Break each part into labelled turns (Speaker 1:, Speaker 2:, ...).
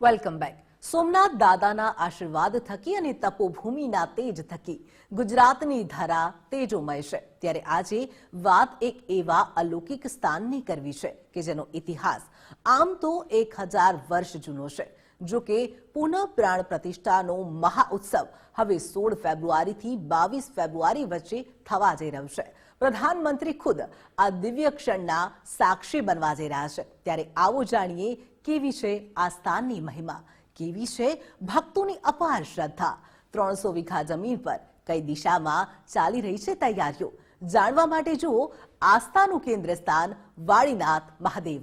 Speaker 1: Welcome back Somnath દાદાના આશીર્વાદ થકી અને તપોભૂમિના તેજ થકી ગુજરાતની ધરા તેજોમય છે. ત્યારે આજે વાત એક એવા અલૌકિક સ્થાનની કરવી છે કે જેનો ઇતિહાસ આમ તો એક હજાર વર્ષ જૂનો છે. જો કે પુનઃ પ્રાણ પ્રતિષ્ઠાનો મહાઉત્સવ હવે સોળ ફેબ્રુઆરીથી બાવીસ ફેબ્રુઆરી વચ્ચે થવા જઈ રહ્યો છે. પ્રધાનમંત્રી ખુદ આ દિવ્ય ક્ષણના સાક્ષી બનવા જઈ રહ્યા છે. ત્યારે આવો જાણીએ કેવી છે આ સ્થાનની મહિમા? કેવી છે ભક્તોની અપાર શ્રદ્ધા? ત્રણસો વીઘા જમીન પર કઈ દિશામાં ચાલી રહી છે તૈયારીઓ? જાણવા માટે જુઓ આસ્થાનું કેન્દ્ર સ્થાન વાળીનાથ મહાદેવ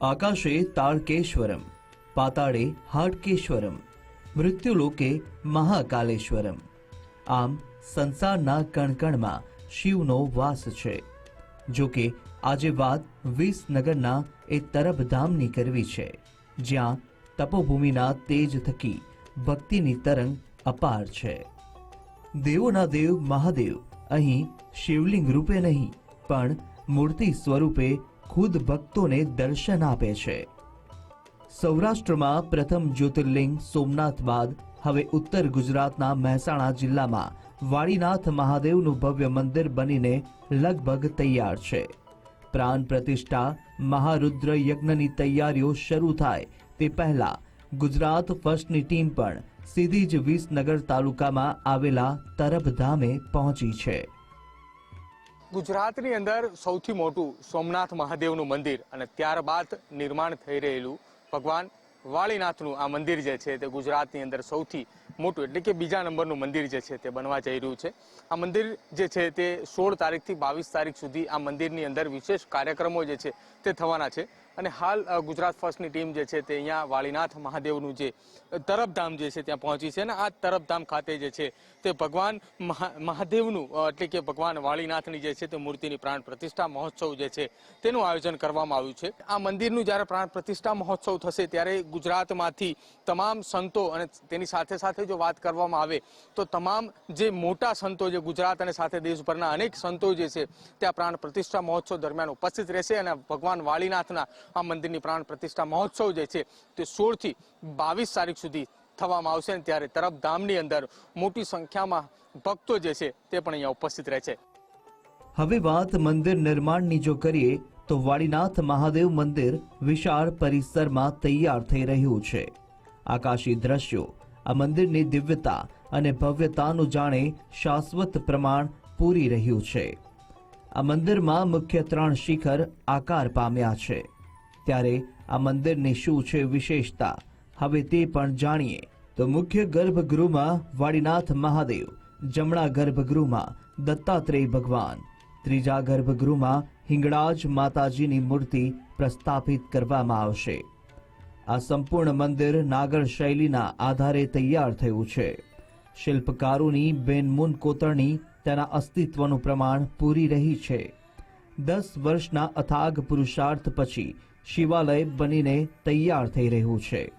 Speaker 2: આકાશે તાળકેશ્વરમ પાતાળે હાટકેશ્વરમ મૃત્યુલોકે મહાકાલેશ્વરમ આમ સંસારના કણકણમાં શિવનો વાસ છે જો કે આજે વાત વિસનગરના એ તરબધામની કરવી છે જ્યાં તપોભૂમિના તેજ થકી ભક્તિની તરંગ અપાર છે દેવોના દેવ મહાદેવ અહીં શિવલિંગ રૂપે નહીં પણ મૂર્તિ સ્વરૂપે ખુદ ભક્તોને દર્શન આપે છે. સૌરાષ્ટ્રમાં પ્રથમ જ્યોતિર્લિંગ સોમનાથ બાદ, હવે ઉત્તર ગુજરાતના મહેસાણા જિલ્લામાં વાડીનાથ મહાદેવનું ભવ્ય મંદિર બનીને લગભગ તૈયાર છે. પ્રાણ પ્રતિષ્ઠા મહારુદ્ર યજ્ઞની તૈયારીઓ શરૂ થાય તે પહેલા ગુજરાત ફર્સ્ટની ટીમ પણ સીધી જ વિસનગર તાલુકામાં આવેલા તરફધામે પહોંચી છે.
Speaker 3: ગુજરાતની અંદર સૌથી મોટું સોમનાથ મહાદેવનું મંદિર અને ત્યારબાદ નિર્માણ થઈ રહેલું ભગવાન વાળીનાથનું આ મંદિર જે છે તે ગુજરાતની અંદર સૌથી મોટું, એટલે કે બીજા નંબરનું મંદિર જે છે તે બનવા જઈ રહ્યું છે. આ મંદિર જે છે તે સોળ તારીખથી બાવીસ તારીખ સુધી આ મંદિરની અંદર વિશેષ કાર્યક્રમો જે છે તે થવાના છે. અને હાલ ગુજરાત ફર્સ્ટની ટીમ જે છે તે અહીંયા વાળીનાથ મહાદેવનું જે તરફધામ જે છે ત્યાં પહોંચી છે અને આ તરફધામ ખાતે જે છે તે ભગવાન મહા- મહાદેવનું એટલે કે ભગવાન વાળીનાથની જે છે તે મૂર્તિની પ્રાણ પ્રતિષ્ઠા મહોત્સવ જે છે તેનું આયોજન કરવામાં આવ્યું છે. આ મંદિરનું જ્યારે પ્રાણ પ્રતિષ્ઠા મહોત્સવ થશે ત્યારે ગુજરાતમાંથી તમામ સંતો અને તેની સાથે સાથે જો વાત કરવામાં આવે તો તમામ જે મોટા સંતો જે ગુજરાત અને સાથે દેશભરના અનેક સંતો જે છે ત્યાં પ્રાણ પ્રતિષ્ઠા મહોત્સવ દરમિયાન ઉપસ્થિત રહેશે અને ભગવાન વાળીનાથના આ મંદિરની પ્રાણ પ્રતિષ્ઠા મહોત્સવ જે છે તે સોળથી બાવીસ તારીખ સુધી થવામાં આવશે અને ત્યારે તરફધામની અંદર મોટી સંખ્યામાં ભક્તો જે છે તે પણ અહીંયા ઉપસ્થિત રહે છે.
Speaker 2: હવે વાત મંદિર નિર્માણની જો કરીએ, તો વાડીનાથ મહાદેવ મંદિર વિશાળ પરિસરમાં તૈયાર થઈ રહ્યું છે. આકાશી દ્રશ્યો, આ મંદિરની દિવ્યતા અને ભવ્યતાનું જાણે શાશ્વત પ્રમાણ પૂરી રહ્યું છે. આ મંદિરમાં મુખ્ય ત્રણ શિખર આકાર પામ્યા છે. ત્યારે આ મંદિરની શું છે વિશેષતા, હવે તે પણ જાણીએ. તો મુખ્ય ગર્ભગૃહમાં વાડીનાથ મહાદેવ, જમણા ગર્ભગૃહમાં દત્તાત્રેય ભગવાન, ત્રીજા ગર્ભગૃહમાં હિંગળાજ માતાજીની મૂર્તિ પ્રસ્થાપિત કરવામાં આવશે. આ સંપૂર્ણ મંદિર નાગર શૈલીના આધારે તૈયાર થયું છે. શિલ્પકારોની બેનમૂન કોતરણી તેના અસ્તિત્વનું પ્રમાણ પૂરી રહી છે. દસ વર્ષના અથાગ પુરુષાર્થ પછી શિવાલય બનીને તૈયાર થઈ રહ્યું છે.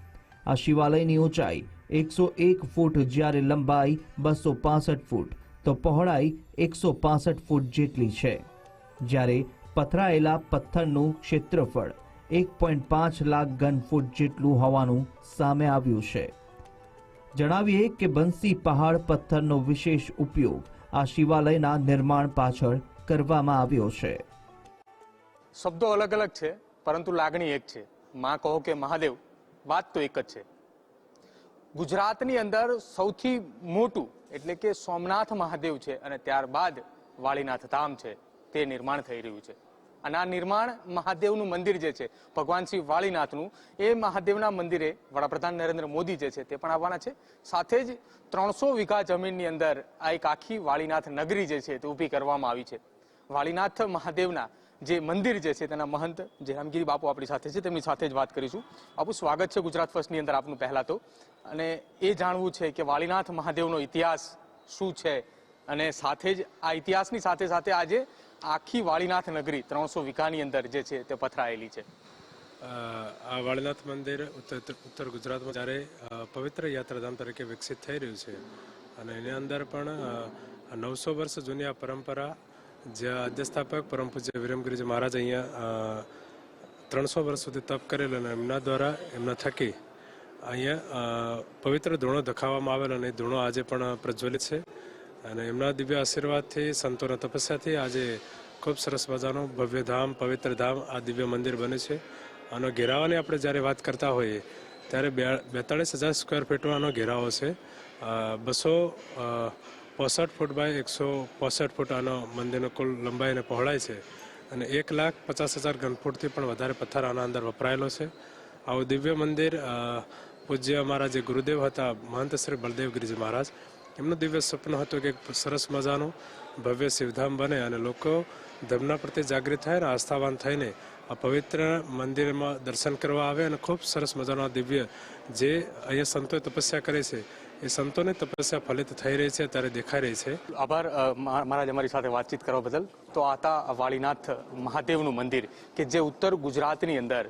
Speaker 2: આ શિવાલયની ઊંચાઈ એકસો એક ફૂટ જ્યારે લંબાઈ બસો પાસઠ ફૂટ, તો પહોળાઈ એકસો પાસઠ ફૂટ જેટલી છે. જ્યારે પથરાયેલા પથ્થરનું ક્ષેત્રફળ એક પોઈન્ટ પાંચ લાખ ઘન ફૂટ જેટલું હોવાનું સામે આવ્યું છે. જણાવીએ કે બંસી પહાડ પથ્થરનો વિશેષ ઉપયોગ આ શિવાલયના નિર્માણ પાછળ કરવામાં આવ્યો છે.
Speaker 3: શબ્દો અલગ અલગ છે. પરંતુ લાગણી એક છે. માં કહો કે મહાદેવ, વાત તો એક જ છે. ગુજરાતની અંદર સૌથી મોટું એટલે કે સોમનાથ મહાદેવ છે અને ત્યારબાદ વાળીનાથ ધામ છે તે નિર્માણ થઈ રહ્યું છે. અને આ નિર્માણ મહાદેવનું મંદિર જે છે, ભગવાન શ્રી વાળીનાથનું, એ મહાદેવના મંદિરે વડાપ્રધાન નરેન્દ્ર મોદી જે છે તે પણ આવવાના છે. સાથે જ ત્રણસો વીઘા જમીનની અંદર આ એક આખી વાળીનાથ નગરી જે છે તે ઊભી કરવામાં આવી છે. વાળીનાથ મહાદેવના જે મંદિર જે છે તેના મહંત જયરામગીરી બાપુ આપણી સાથે છે, તેમની સાથે જ વાત કરીશું. બાપુ, સ્વાગત છે ગુજરાત ફર્સ્ટની અંદર આપનું પહેલા તો. અને એ જાણવું છે કે વાળીનાથ મહાદેવનો ઇતિહાસ શું છે? અને સાથે જ આ ઇતિહાસની સાથે સાથે આજે આખી વાળીનાથ નગરી ત્રણસો વીઘાની અંદર જે છે તે પથરાયેલી છે.
Speaker 4: આ વાળીનાથ મંદિર ઉત્તર ગુજરાતમાં જ્યારે પવિત્ર યાત્રાધામ તરીકે વિકસિત થઈ રહ્યું છે. અને એની અંદર પણ નવસો વર્ષ જૂની આ પરંપરા જે અધ્યસ્થાપક પરમ પૂજ્ય વિરમગીરીજી મહારાજ અહીંયા ત્રણસો વર્ષ સુધી તપ કરેલો અને એમના દ્વારા એમના થકી અહીંયા પવિત્ર ધૂણો દખાવવામાં આવેલ અને ધૂણો આજે પણ પ્રજ્વલિત છે. અને એમના દિવ્ય આશીર્વાદથી, સંતોના તપસ્યાથી આજે ખૂબ સરસ મજાનું ભવ્ય ધામ, પવિત્ર ધામ, આ દિવ્ય મંદિર બને છે. આનો ઘેરાવાની આપણે જ્યારે વાત કરતા હોઈએ, ત્યારે બે- બેતાળીસ હજાર સ્ક્વેર ફીટનો આનો ઘેરાવો છે. બસો પોસઠ ફૂટ બાય એકસો પોસઠ ફૂટ આનો મંદિરનો કુલ લંબાઈ અને પહોળાઈ છે અને એક લાખ પચાસ હજાર ઘનફૂટથી પણ વધારે પથ્થર આના અંદર વપરાયેલો છે. આવું દિવ્ય મંદિર પૂજ્ય અમારા જે ગુરુદેવ હતા, મહંત શ્રી બળદેવ ગિરિજી મહારાજ. એમનું દિવ્ય સ્વપ્ન હતું કે સરસ મજાનું ભવ્ય શિવધામ બને અને લોકો ધર્મના પ્રત્યે જાગૃત થાય અને આસ્થાવાન થઈને આ પવિત્ર મંદિરમાં દર્શન કરવા આવે અને ખૂબ સરસ મજાનો દિવ્ય જે અહીંયા સંતોએ તપસ્યા કરે છે એ સંતોને તપસ્યા ફલિત થઈ રહી છે ત્યારે દેખાઈ રહી છે.
Speaker 3: આભાર. મહારાજ અમારી સાથે વાતચીત કરવા બદલ. તો આતા વાળીનાથ મહાદેવનું મંદિર, કે જે ઉત્તર ગુજરાતની અંદર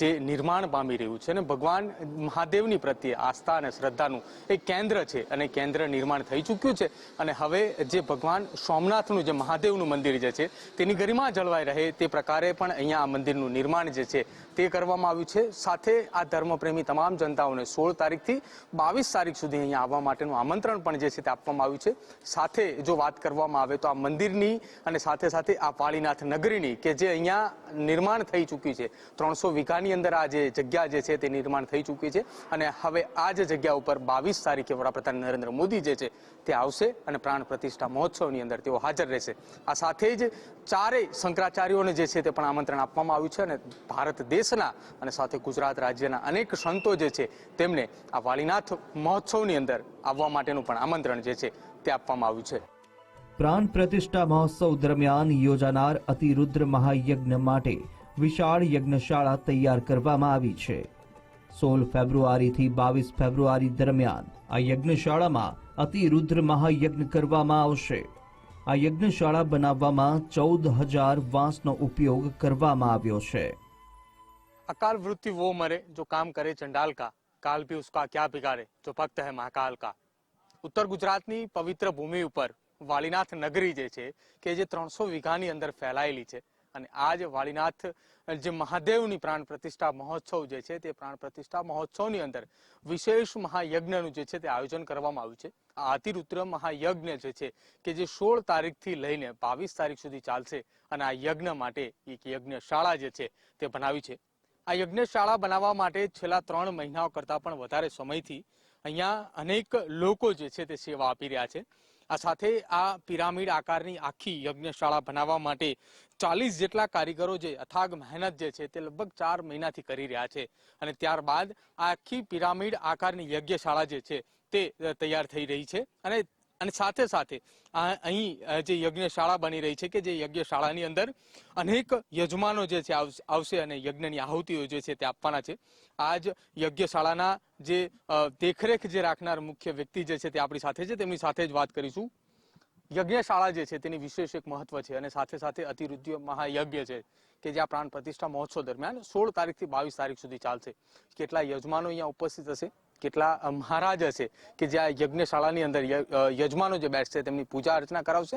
Speaker 3: જે નિર્માણ પામી રહ્યું છે અને ભગવાન મહાદેવની પ્રત્યે આસ્થા અને શ્રદ્ધાનું એક કેન્દ્ર છે અને કેન્દ્ર નિર્માણ થઈ ચૂક્યું છે. અને હવે જે ભગવાન સોમનાથનું જે મહાદેવનું મંદિર જે છે, તેની ગરિમા જળવાઈ રહે તે પ્રકારે પણ અહીંયા આ મંદિરનું નિર્માણ જે છે, તે કરવામાં આવ્યું છે. સાથે આ ધર્મપ્રેમી તમામ જનતાઓને સોળ તારીખથી બાવીસ તારીખ સુધી અહીંયા આવવા માટેનું આમંત્રણ પણ જે છે તે આપવામાં આવ્યું છે. સાથે જો વાત કરવામાં આવે તો આ મંદિરની અને સાથે સાથે આ પાળીનાથ નગરીની કે જે અહીંયા નિર્માણ થઈ ચૂક્યું છે, ત્રણસો વીઘાની અંદર આ જે જગ્યા જે છે તે નિર્માણ થઈ ચૂકી છે અને હવે આ જ જગ્યા ઉપર બાવીસ તારીખે વડાપ્રધાન નરેન્દ્ર મોદી જે છે તે આવશે અને પ્રાણ પ્રતિષ્ઠા મહોત્સવની અંદર તેઓ હાજર રહેશે. આ સાથે જ ચારેય શંકરાચાર્યોને જે છે તે પણ આમંત્રણ આપવામાં આવ્યું છે અને ભારત દેશના અને સાથે ગુજરાત રાજ્યના અનેક સંતો જે છે તેમને આ વાળીનાથ મહોત્સવની અંદર આવવા માટેનું પણ આમંત્રણ જે છે તે આપવામાં આવ્યું છે.
Speaker 2: પ્રાણ પ્રતિષ્ઠા મહોત્સવ દરમિયાન યોજાનાર અતિરુદ્ર મહાયજ્ઞ માટે વિશાળ યજ્ઞશાળા તૈયાર કરવામાં આવી છે સોળ ફેબ્રુઆરીથી બાવીસ ફેબ્રુઆરી દરમિયાન આ યજ્ઞશાળામાં અતિરુદ્ર મહાયજ્ઞ કરવામાં આવશે આ યજ્ઞશાળા બનાવવામાં ચૌદ હજાર વાંસનો ઉપયોગ કરવામાં આવ્યો છે
Speaker 3: अकाल वृत्ति वो मरे जो काम करे चंडाल का काल भी उसका क्या बिगाड़े जो भक्त है महाकाल का ઉત્તર ગુજરાતની પવિત્ર ભૂમિ ઉપર વાળીનાથ નગરી જે છે, કે જે ત્રણસો વીઘાની અંદર ફેલાયેલી છે. અને આ જે વાળીનાથ જે મહાદેવની પ્રાણ પ્રતિષ્ઠા મહોત્સવ જે છે, તે પ્રાણ પ્રતિષ્ઠા મહોત્સવની અંદર વિશેષ મહાયજ્ઞનું જે છે, તે આયોજન કરવામાં આવ્યું છે. આ અતિરુદ્ર મહાયજ્ઞ જે છે, કે જે સોળ તારીખથી લઈને બાવીસ તારીખ સુધી ચાલશે. અને આ યજ્ઞ માટે એક યજ્ઞશાળા જે છે, તે બનાવી છે. આ યજ્ઞશાળા બનાવવા માટે છેલ્લા ત્રણ મહિનાઓ કરતાં પણ વધારે સમયથી અહીંયા અનેક લોકો જે છે, તે સેવા આપી રહ્યા છે. આ સાથે આ પિરામિડ આકારની આખી યજ્ઞશાળા બનાવવા માટે ચાલીસ જેટલા કારીગરો જે અથાગ મહેનત જે છે તે લગભગ ચાર મહિનાથી કરી રહ્યા છે. અને ત્યારબાદ આખી પિરામિડ આકારની યજ્ઞશાળા જે છે તે તૈયાર થઈ રહી છે. અને અને સાથે સાથે અહીં જે યજ્ઞશાળા બની રહી છે કે જે યજ્ઞશાળાની અંદર અનેક યજમાનો જે છે આવશે- અને યજ્ઞની આહુતિઓ જે છે તે આપવાના છે. આ જ યજ્ઞશાળાના જે દેખરેખ જે રાખનાર મુખ્ય વ્યક્તિ જે છે તે આપણી સાથે છે. તેમની સાથે જ વાત કરીશું. યજ્ઞશાળા જે છે તેની વિશેષ એક મહત્વ છે અને સાથે સાથે અતિરુદ્ધ મહાયજ્ઞ છે કે જે આ પ્રાણ પ્રતિષ્ઠા મહોત્સવ દરમિયાન સોળ તારીખથી બાવીસ તારીખ સુધી ચાલશે. કેટલા યજમાનો અહીંયા ઉપસ્થિત હશે? કેટલા મહારાજ હશે કે જે આ યજ્ઞશાળાની અંદર યજમાનો જે બેઠશે તેમની પૂજા અર્ચના કરાવશે,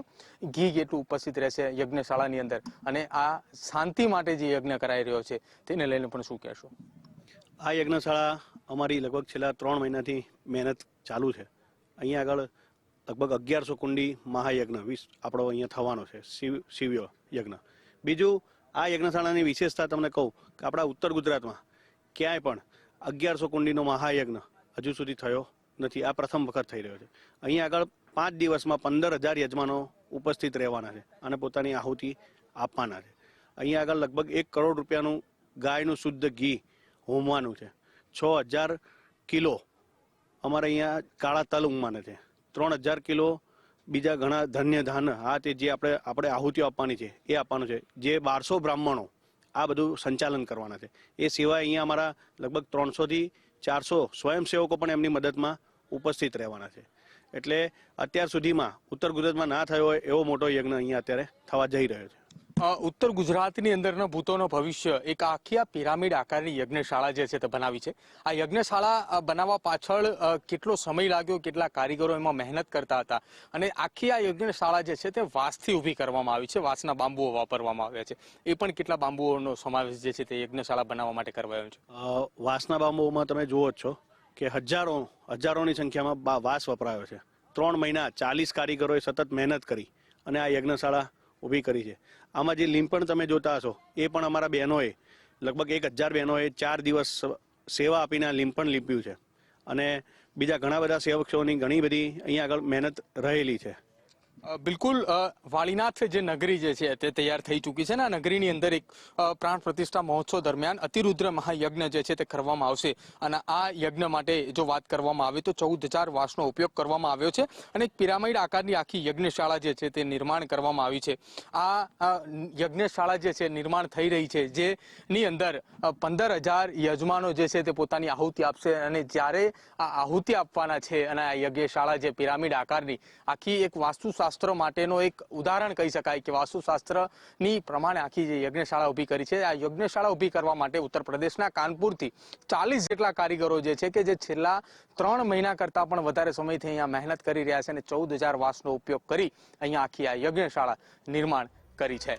Speaker 3: ઘી કેટલું ઉપસ્થિત રહેશે યજ્ઞશાળાની અંદર. અને આ શાંતિ માટે જે યજ્ઞ કરાઈ રહ્યો છે, તેને લઈને પણ શું કહેશો?
Speaker 5: આ યજ્ઞશાળા અમારી લગભગ છેલ્લા ત્રણ મહિનાથી મહેનત ચાલુ છે. અહીંયા આગળ લગભગ અગિયારસો કુંડી મહાયજ્ઞ વિશ આપણો અહીંયા થવાનો છે, શિવ, શિવ્ય યજ્ઞ. બીજું, આ યજ્ઞશાળાની વિશેષતા તમને કહું કે આપણા ઉત્તર ગુજરાતમાં ક્યાંય પણ અગિયારસો કુંડીનો મહાયજ્ઞ હજુ સુધી થયો નથી. આ પ્રથમ વખત થઈ રહ્યો છે. અહીંયા આગળ પાંચ દિવસમાં પંદર હજાર યજમાનો ઉપસ્થિત રહેવાના છે અને પોતાની આહુતિ આપવાના છે. અહીંયા આગળ લગભગ એક કરોડ રૂપિયાનું ગાયનું શુદ્ધ ઘી હોમવાનું છે. છ હજાર કિલો અમારે અહીંયા કાળા તલ ઉમવાના છે. ત્રણ હજાર કિલો બીજા ઘણા ધન્ય ધાન આ તે જે આપણે આપણે આહુતિઓ આપવાની છે એ આપવાનું છે. જે બારસો બ્રાહ્મણો આ બધું સંચાલન કરવાના છે. એ સિવાય અહીંયા અમારા લગભગ ત્રણસોથી ચારસો સ્વયંસેવકો પણ એમની મદદમાં ઉપસ્થિત રહેવાના છે. એટલે અત્યાર સુધીમાં ઉત્તર ગુજરાતમાં ના થયો હોય એવો મોટો યજ્ઞ અહીંયા અત્યારે થવા જઈ રહ્યો છે.
Speaker 3: ઉત્તર ગુજરાતની અંદરના ભૂતોનો ભવિષ્ય. એક આખી આ પિરામિડ આકારની યજ્ઞશાળા જે છે તે બનાવી છે. આ યજ્ઞશાળા બનાવવા પાછળ કેટલો સમય લાગ્યો, કેટલા કારીગરો એમાં મહેનત કરતા હતા અને આખી આ યજ્ઞશાળા જે છે તે વાંસથી ઊભી કરવામાં આવી છે. વાંસના બાંબુઓ વાપરવામાં આવ્યા છે. એ પણ કેટલા બાંબુઓનો સમાવેશ જે છે તે યજ્ઞશાળા બનાવવા માટે કરવાયો છે?
Speaker 5: વાસના બાંબુઓમાં તમે જુઓ છો કે હજારો, હજારોની સંખ્યામાં વાસ વપરાયો છે. ત્રણ મહિના ચાલીસ કારીગરોએ સતત મહેનત કરી અને આ યજ્ઞશાળા ઊભી કરી છે. આમાં જે લીંપણ તમે જોતા હશો, એ પણ અમારા બહેનોએ, લગભગ એક હજાર બહેનોએ ચાર દિવસ સેવા આપીને આ લીંપણ લીંપ્યું છે. અને બીજા ઘણા બધા સેવકોની ઘણી બધી અહીંયા આગળ મહેનત રહેલી છે.
Speaker 3: બિલકુલ વાળીનાથ જે નગરી જે છે તે તૈયાર થઈ ચૂકી છે ને આ નગરીની અંદર એક પ્રાણ પ્રતિષ્ઠા મહોત્સવ દરમિયાન અતિરુદ્ર મહાયજ્ઞ જે છે તે કરવામાં આવશે. અને આ યજ્ઞ માટે જો વાત કરવામાં આવે તો ચૌદ હજાર વાસનો ઉપયોગ કરવામાં આવ્યો છે અને એક પિરામિડ આકારની આખી યજ્ઞશાળા જે છે તે નિર્માણ કરવામાં આવી છે. આ યજ્ઞશાળા જે છે નિર્માણ થઈ રહી છે, જેની અંદર પંદર હજાર યજમાનો જે છે તે પોતાની આહુતિ આપશે અને જ્યારે આ આહુતિ આપવાના છે અને આ યજ્ઞશાળા જે પિરામિડ આકારની આખી એક વાસ્તુશાસ્ત્ર માટેનો એક ઉદાહરણ કહી શકાય કે વાસ્તુશાસ્ત્રની પ્રમાણે આખી જે યજ્ઞશાળા ઊભી કરી છે, આ યજ્ઞશાળા ઊભી કરવા માટે ઉત્તર પ્રદેશના કાનપુરથી ચાલીસ જેટલા કારીગરો જે છે કે જે છેલ્લા ત્રણ મહિના કરતાં પણ વધારે સમયથી અહીંયા મહેનત કરી રહ્યા છે અને ચૌદ હજાર વાસનો ઉપયોગ કરી અહીંયા આખી આ યજ્ઞશાળા નિર્માણ કરી છે.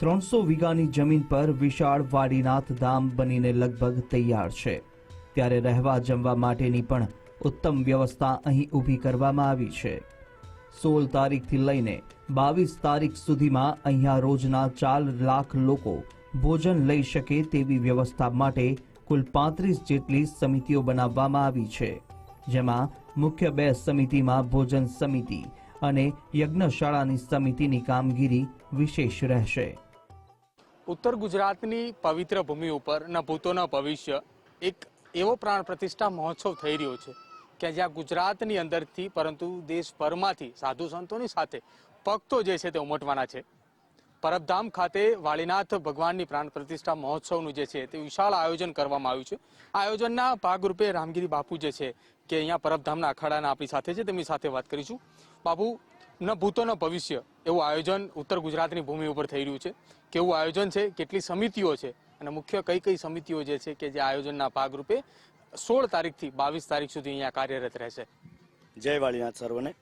Speaker 2: ત્રણસો વીઘાની જમીન પર વિશાળ વાડીનાથ ધામ બનીને લગભગ તૈયાર છે. ત્યારે રહેવા જમવા માટેની પણ ઉત્તમ વ્યવસ્થા અહીં ઊભી કરવામાં આવી છે. સોળ તારીખથી લઈને બાવીસ તારીખ સુધીમાં અહીંયા રોજના ચાર લાખ લોકો ભોજન લઈ શકે તેવી વ્યવસ્થા માટે કુલ પાંત્રીસ જેટલી સમિતિઓ બનાવવામાં આવી છે, જેમાં મુખ્ય બે સમિતિમાં ભોજન સમિતિ અને યજ્ઞશાળાની સમિતિની કામગીરી વિશેષ રહેશે.
Speaker 3: ઉત્તર ગુજરાતની પવિત્ર ભૂમિ ઉપર ના ભૂતોના ભવિષ્ય એક એવો પ્રાણ પ્રતિષ્ઠા મહોત્સવ થઈ રહ્યો છે કે જ્યાં ગુજરાતની અંદરથી, પરંતુ દેશભરમાંથી સાધુ સંતોની સાથે ભક્તો જે છે તે ઉમટવાના છે. પરબધામ ખાતે વાળીનાથ ભગવાનની પ્રાણ પ્રતિષ્ઠા મહોત્સવનું જે છે તે વિશાળ આયોજન કરવામાં આવ્યું છે. આ આયોજનના ભાગરૂપે રામગીરી બાપુ જે છે કે અહીંયા પરબધામના અખાડાના આપણી સાથે છે, તેમની સાથે વાત કરીશું. બાપુ, ન ભૂતો ન ભવિષ્ય, એવું આયોજન ઉત્તર ગુજરાતની ભૂમિ ઉપર થઈ રહ્યું છે. કેવું આયોજન છે, કેટલી સમિતિઓ છે, અને મુખ્ય કઈ કઈ સમિતિઓ જે છે કે જે આયોજનના ભાગરૂપે સોળ તારીખથી બાવીસ તારીખ સુધી અહીંયા કાર્યરત રહેશે.
Speaker 6: જય વાળીનાથ સર્વને.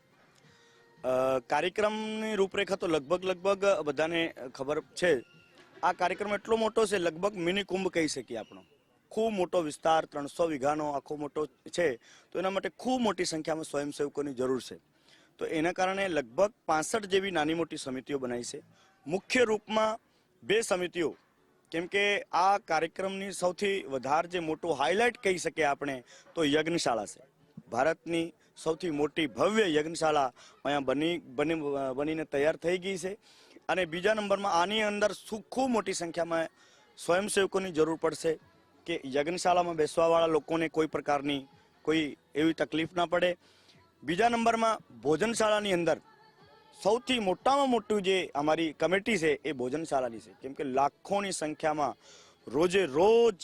Speaker 6: કાર્યક્રમની રૂપરેખા તો લગભગ લગભગ બધાને ખબર છે. આ કાર્યક્રમ એટલો મોટો છે, લગભગ મિની કુંભ કહી શકીએ આપણો. ખૂબ મોટો વિસ્તાર, ત્રણસો વીઘાનો આખો મોટો છે, તો એના માટે ખૂબ મોટી સંખ્યામાં સ્વયંસેવકોની જરૂર છે. તો એના કારણે લગભગ પાસઠ જેવી નાની મોટી સમિતિઓ બનાવી છે. મુખ્ય રૂપમાં બે સમિતિઓ કેમ કે આ કાર્યક્રમની સૌથી વધારે જે મોટું હાઇલાઇટ કહી શકીએ આપણે, તો યજ્ઞશાળા છે. ભારતની સૌથી મોટી ભવ્ય યજ્ઞશાળા અહીંયા બની બની, બનીને તૈયાર થઈ ગઈ છે. અને બીજા નંબરમાં આની અંદર ખૂબ મોટી સંખ્યામાં સ્વયંસેવકોની જરૂર પડશે કે યજ્ઞશાળામાં બેસવાવાળા લોકોને કોઈ પ્રકારની કોઈ એવી તકલીફ ના પડે. બીજા નંબરમાં ભોજનશાળાની અંદર સૌથી મોટામાં મોટું જે અમારી કમિટી છે એ ભોજનશાળાની છે. કેમ કે લાખોની સંખ્યામાં રોજે રોજ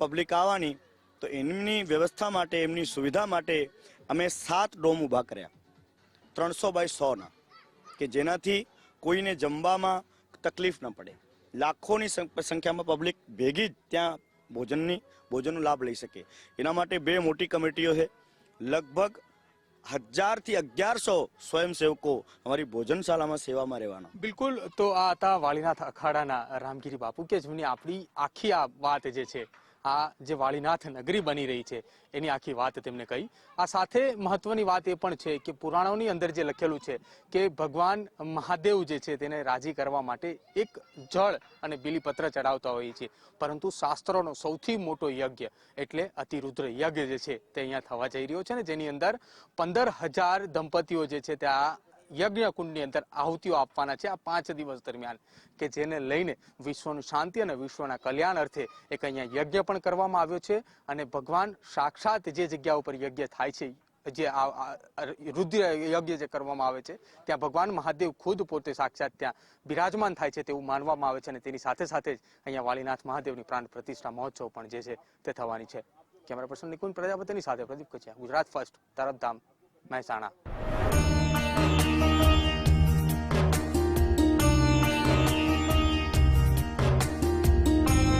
Speaker 6: પબ્લિક આવવાની, તો એમની વ્યવસ્થા માટે, એમની સુવિધા માટે અમે સાત ડોમ ઊભા કર્યા. ત્રણસો બાય સોના, કે જેનાથી કોઈને જમવામાં તકલીફ ન પડે. લાખોની સંખ્યામાં પબ્લિક ભેગી જ ત્યાં ભોજનની, ભોજનનો લાભ લઈ શકે. એના માટે બે મોટી કમિટીઓ છે. લગભગ હજારથી અગિયારસો સ્વયંસેવકો અમારી ભોજનશાળામાં સેવામાં રહેવાના.
Speaker 3: બિલકુલ. તો આ હતા વાળીનાથ અખાડાના રામગીરી બાપુ કે જેમની આપણી આખી આ વાત જે છે આ જે વાળીનાથ નગરી બની રહી છે, એની આખી વાત તેમને કહી. આ સાથે મહત્વની વાત એ પણ છે કે પુરાણોની અંદર જે લખેલું છે કે ભગવાન મહાદેવ જે છે તેને રાજી કરવા માટે એક જળ અને બીલીપત્ર ચડાવતા હોઈએ છીએ પરંતુ શાસ્ત્રોનો સૌથી મોટો યજ્ઞ એટલે અતિરુદ્ર યજ્ઞ જે છે તે અહીંયા થવા જઈ રહ્યો છે ને જેની અંદર પંદર હજાર દંપતીઓ જે છે તે આ યજ્ઞ કુંડની અંદર આહુતિઓ આપવાના છે આ પાંચ દિવસ દરમિયાન કે જેને લઈને વિશ્વનું શાંતિ અને વિશ્વના કલ્યાણ અર્થે એક અહીંયા યજ્ઞ પણ કરવામાં આવ્યો છે અને ભગવાન સાક્ષાત જે જગ્યા ઉપર યજ્ઞ થાય છે, જે રુદ્ર યજ્ઞ જે કરવામાં આવે છે, ત્યાં ભગવાન મહાદેવ ખુદ પોતે સાક્ષાત ત્યાં બિરાજમાન થાય છે તેવું માનવામાં આવે છે અને તેની સાથે સાથે જ અહીંયા વાલીનાથ મહાદેવની પ્રાણ પ્રતિષ્ઠા મહોત્સવ પણ જે છે તે થવાની છે. કેમેરા પર્સન નિકુંજ પ્રજાપતિની સાથે પ્રદીપ કચિયા, ગુજરાત ફર્સ્ટ તરફધામ મહેસાણા.